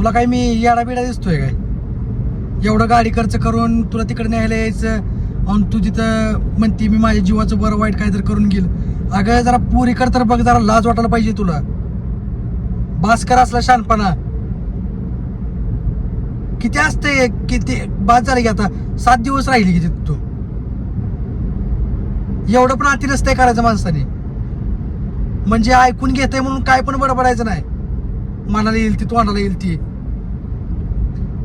तुला काय मी येडा बिडा दिसतोय काय? एवढं गाडी खर्च करून तुला तिकडे न्यायला यायचं आणि तू तिथं म्हणते मी माझ्या जीवाचं बरं वाईट काहीतरी करून घेईल. अगं जरा पुरी कर बघ जरा लाज वाटायला पाहिजे तुला. भास्कर असला शानपणा किती असते किती? बाद झाले की आता सात दिवस राहिली किती तू. एवढं पण अति नसतंय करायचं माणसाने. म्हणजे ऐकून घेतय म्हणून काय पण बडबडायचं नाही. मनाला येईल ती तोंडाला येईल ती.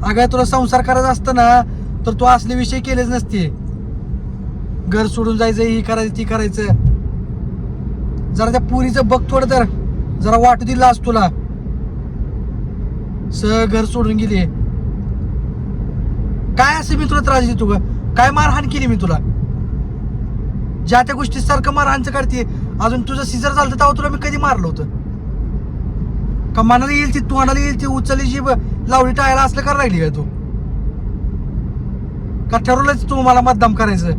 अगं तुला संसार करायचा असतं ना तर तू असले विषय केलेच नसते. घर सोडून जायचं ही करायचं ती करायचं. जरा त्या पुरीचं बघ थोडं तर. जरा वाटू दिला आज तुला. स घर सोडून गेली. काय असं मी तुला त्रास देतो ग? काय मारहाण केली मी तुला? ज्या त्या गोष्टी सारखं मारहाणचं काढते अजून तुझं सिजर झालं तर तुला मी कधी मारलं होतं? का मनाला येईल ती तोंडाला येईल ती उचलीची जी ब- लावली टाळायला असलं कर राहिली काय तू? का ठरवलंच तू मला मतदान करायचं?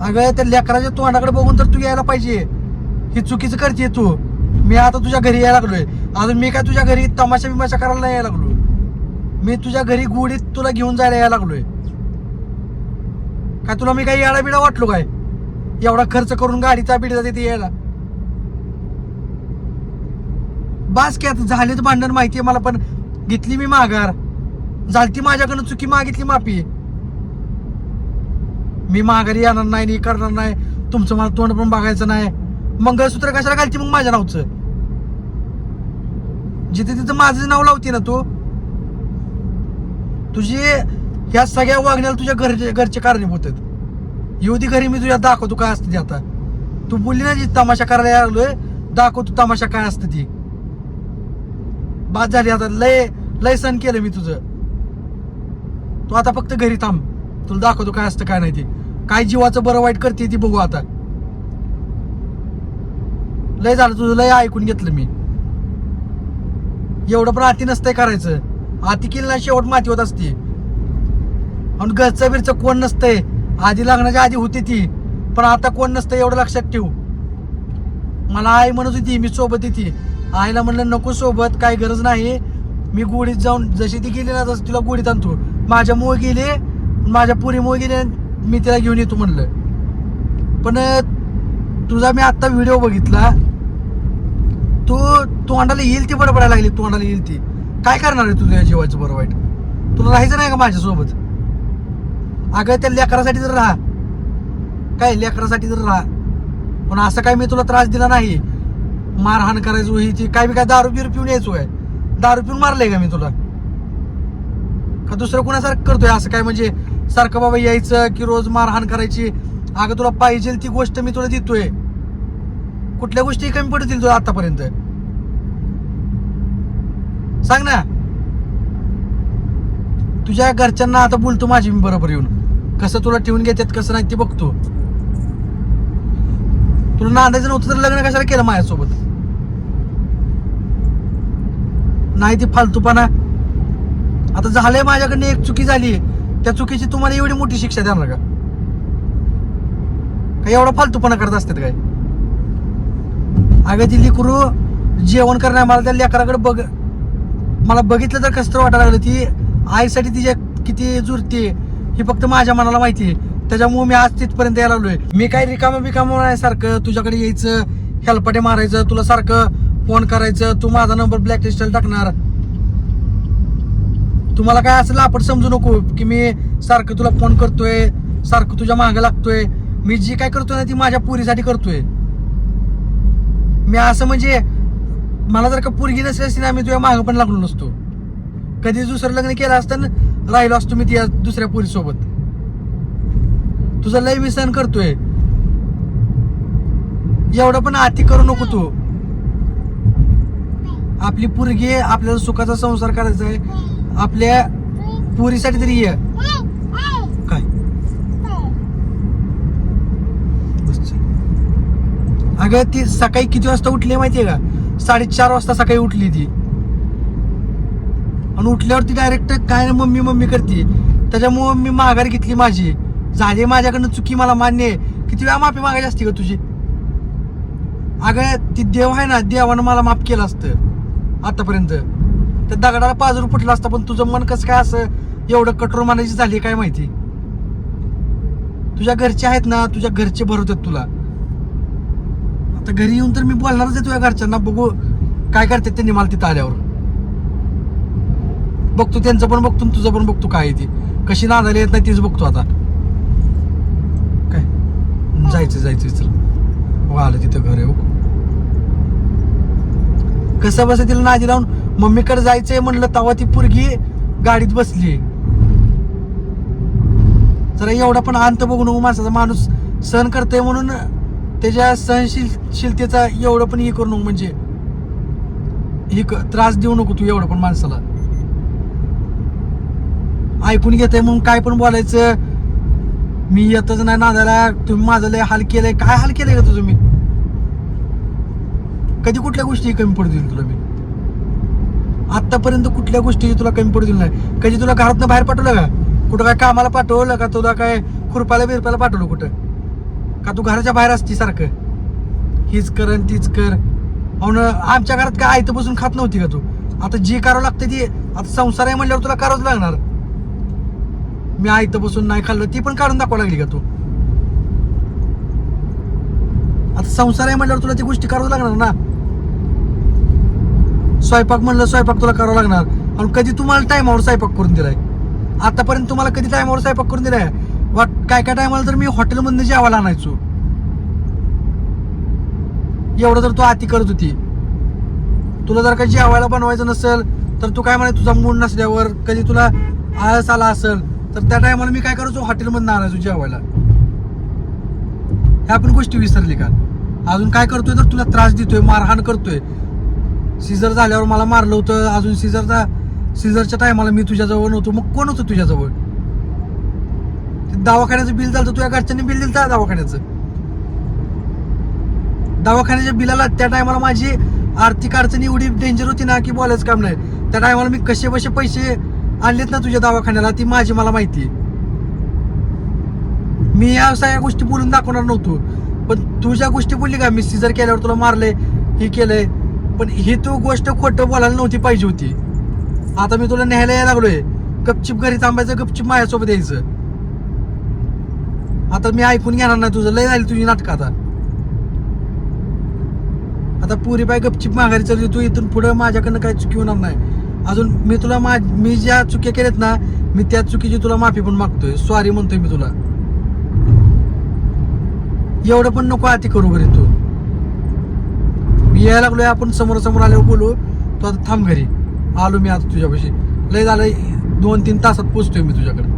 अगं त्या लेकराच्या तोंडाकडे बघून तर तू यायला पाहिजे. ही चुकीचं करते तू. मी आता तुझ्या घरी यायला लागलोय. अजून मी काय तुझ्या घरी तमाशा बिमाशा करायला नाही यायला लागलो. मी तुझ्या घरी गुढीत तुला घेऊन जायला यायला लागलोय. काय तुला मी काही याडा बिडा वाटलो काय? एवढा खर्च करून गाडीचा बिडीचा तिथे यायला. बास की आता झालेत तर माहिती आहे मला पण घेतली मी माघार. झालती माझ्याकडनं चुकी मागितली माफी. मी माघारी येणार नाही नी करणार नाही. तुमचं मला तोंड पण बघायचं नाही. मंगळसूत्र कशाला घालते मग माझ्या नावचं? जिथे तिथं माझं नाव लावते ना तू? तुझी ह्या सगळ्या वागण्याला तुझ्या घरचे घरचे कारणीभूत आहेत येऊ दे घरी मी तुझ्या दाखवतो काय असते ते आता. तू बोलली ना जी तमाशा करायला लागलोय दाखवतो तमाशा काय असतं ती. बाद झाली आता लय लय सण केलं मी तुझं. तू आता फक्त घरी थांब. तुला दाखवतो काय असतं काय नाही ते. काय जीवाचं बरं वाईट करते ती बघू आता. लय झालं तुझं लय ऐकून घेतलं मी. एवढं पण आती नसतंय करायचं. आती केली ना शेवट माती होत असते. आणि घरचं बिरचं कोण नसतंय? आधी लग्नाच्या आधी होती ती. पण आता कोण नसतं एवढं लक्षात ठेवू. मला आई म्हणत होती मी सोबत येते आईला म्हणलं नको सोबत काही गरज नाही. मी गोडीत जाऊन जशी ती गेली ना तसं तिला गोडीत आणतो. माझ्या मुळे गेले माझ्या पुरीमुळे गेले मी तिला घेऊन येतो म्हणलं. पण तुझा मी आत्ता व्हिडिओ बघितला. तू तोंडाला येईल ती बडबडायला लागली तोंडाला येईल ती. काय करणार आहे तुझ्या जीवाचं बरं वाईट? तुला राहायचं नाही का माझ्यासोबत? अगं त्या लेकरासाठी जर राहा. काय लेकरासाठी जर राहा. पण असं काय मी तुला त्रास दिला नाही? मारहाण करायचो ही ती काय बी काय दारू बिरू पिऊन यायचो आहे दारू पिऊन मारलंय का मी तुला? का दुसरं कुणासारखं करतोय? असं काय म्हणजे सारखं बाबा यायचं की रोज मारहाण करायची? अगं तुला पाहिजे ती गोष्ट मी तुला देतोय. कुठल्या गोष्टी कमी पडतील तुला आतापर्यंत? सांग ना. तुझ्या घरच्यांना आता बोलतो माझी मी बरोबर येऊन. कसं तुला ठेवून घेतात कसं नाही ते बघतो. तुला नांदायचं नव्हतं तर लग्न कशाला केलं माझ्यासोबत? नाही ती फालतूपणा. आता झालंय माझ्याकडनं एक चुकी झाली. त्या चुकीची तुम्हाला एवढी मोठी शिक्षा देणार का? काय एवढा फालतूपणा करत असतात काय? अगं ती लिकरू जेवण करणार मला त्या लेकराकडे बघ. मला बघितलं तर कसं तर वाटायला लागलं ती आईसाठी तिच्या किती जुरते ही फक्त माझ्या मनाला माहिती आहे. त्याच्यामुळे मी आज तिथपर्यंत यायला लागलोय. मी काय रिकामं बिकामं नाही सारखं तुझ्याकडे यायचं हेलपाटे मारायचं तुला सारखं फोन करायचं तू माझा नंबर ब्लॅक लिस्टला टाकणार. तुम्हाला काय असं लापट समजू नको की मी सारखं तुला फोन करतोय सारखं तुझ्या मागं लागतोय. मी जी काय करतोय ना ती माझ्या पुरीसाठी करतोय. मी असं म्हणजे मला जर का पुरगी नसली असती ना मी तुझ्या मागं पण लागलो नसतो. कधी दुसरं लग्न केलं असतं राहिलो असतो मी त्या दुसऱ्या पुरीसोबत. तुझं लय मी सहन करतोय. एवढं पण आती करू नको तू. आपली पुरगी आपल्याला सुखाचा संसार करायचा आहे. आपल्या पुरीसाठी तरी ये. काय? अगं ती सकाळी किती वाजता उठली माहितीये का? साडेचार वाजता सकाळी उठली ती. आणि उठल्यावर ती डायरेक्ट काय ना मम्मी मम्मी करते. त्याच्यामुळं मी माघार घेतली माझी. झाली माझ्याकडनं चुकी मला मान्य आहे. किती वेळा माफी मागायची असते का तुझी? अगं ती देव आहे ना देवानं मला माफ केलं असतं. आतापर्यंत. त्या दगडाला पाजरून फुटला असतं पण तुझं मन कसं काय असं एवढं कठोर मानायची झाली काय माहिती? तुझ्या घरचे आहेत ना तुझ्या घरचे भरवतात तुला. आता घरी येऊन तर मी बोलणारच आहे तुझ्या घरच्यांना बघू काय करतात त्यांनी मला तिथं आल्यावर. बघतो त्यांचं पण बघतो तुझं पण बघतो काय आहे ती. कशी नांदायला येत नाही तीच बघतो आता. काय? जायचं जायचं चल. हो आलं तिथं घर आहे हो. कसं बस तिला नादी लावून मम्मीकडे जायचंय म्हणलं तेव्हा ती पोरगी गाडीत बसली. जरा एवढा पण अंत बघू नको माणसाचा माणूस सहन करतोय म्हणून त्याच्या सहनशीलशीलतेचा एवढं पण हे करू नको म्हणजे. हे त्रास देऊ नको तू एवढं पण माणसाला. ऐकून घेते म्हणून काय पण बोलायचं. मी येतच नाही नादाला. तुम्ही माझं लय हाल केलंय. काय हाल केलंय का तुझं मी कधी कुठल्या गोष्टी कमी पडू देईल तुला मी? आतापर्यंत कुठल्या गोष्टी तुला कमी पडू दिली नाही? कधी तुला घरातनं बाहेर पाठवलं का? कुठं काय कामाला पाठवलं का? तुला काय खुरपायला बिरपायला पाठवलं कुठं? का तू घराच्या बाहेर असती सारखं? हीच कर आणि तीच कर. अहून आमच्या घरात काय आयतं बसून खात नव्हती का तू? आता जे करावं लागतं ते. आता संसार आहे म्हणल्यावर तुला करावंच लागणार. मी आयतं बसून नाही खाल्लं ती पण काढून दाखवा लागली का तू? आता संसार आहे म्हणल्यावर तुला ती गोष्टी करावं लागणार ना? स्वयंपाक म्हणलं स्वयंपाक तुला करावा लागणार. आणि कधी तुम्हाला टायमावर स्वयंपाक करून दिलाय? आतापर्यंत तुम्हाला कधी टायमावर स्वयंपाक करून दिलाय? वाट काय काय टायमाला तर मी हॉटेलमधनं जेवायला आणायचो. एवढं जर तू आती करत होती. तुला जर का जेवायला बनवायचं नसेल तर तू काय म्हणे तुझा मूड नसल्यावर कधी तुला आळस आला असेल तर त्या टायमाला मी काय करायचो? हॉटेलमधनं आणायचो जेवायला. ह्या पण गोष्टी विसरली का? अजून काय करतोय तर तुला त्रास देतोय मारहाण करतोय. सीझर झाल्यावर मला मारलं होतं. अजून सीझरचा सीझरच्या टायमाला मी तुझ्याजवळ नव्हतो. मग कोण होतं तुझ्याजवळ? दवाखान्याचं बिल झालं तुझ्या घरच्यांनी बिल दिलं दवाखान्याचं. दवाखान्याच्या बिलाला त्या टायमाला माझी आर्थिक अडचणी एवढी डेंजर होती ना की बोलायचं काम नाही. त्या टायमाला मी कसे बसे पैसे आणलेत ना तुझ्या दवाखान्याला ती माझी मला माहिती मी या सगळ्या गोष्टी बोलून दाखवणार नव्हतो. पण तू ज्या गोष्टी बोलली का मी सिजर केल्यावर तुला मारले हे केलंय पण ही तू गोष्ट खोटं बोलायला नव्हती पाहिजे होती. आता मी तुला न्यायला यायला लागलोय. गपचिप घरी थांबायचं गपचिप माझ्यासोबत यायचं. आता मी ऐकून घेणार नाही तुझं. लय झाली तुझी नाटक आता. आता पुरी बाय गपचिप माघारी चालली तू इथून पुढं माझ्याकडनं काही चुकी होणार नाही. अजून मी तुला मा मी ज्या चुक्या केल्यात ना मी त्या चुकीची तुला माफी पण मागतोय. सॉरी म्हणतोय मी तुला. एवढं पण नको आती करू घरी तू. यायला लागलोय आपण समोर समोर आल्यावर बोलू. तू आता थांब घरी. आलो मी आता तुझ्यापाशी. लय झालं दोन तीन तासात पोचतोय मी तुझ्याकडे.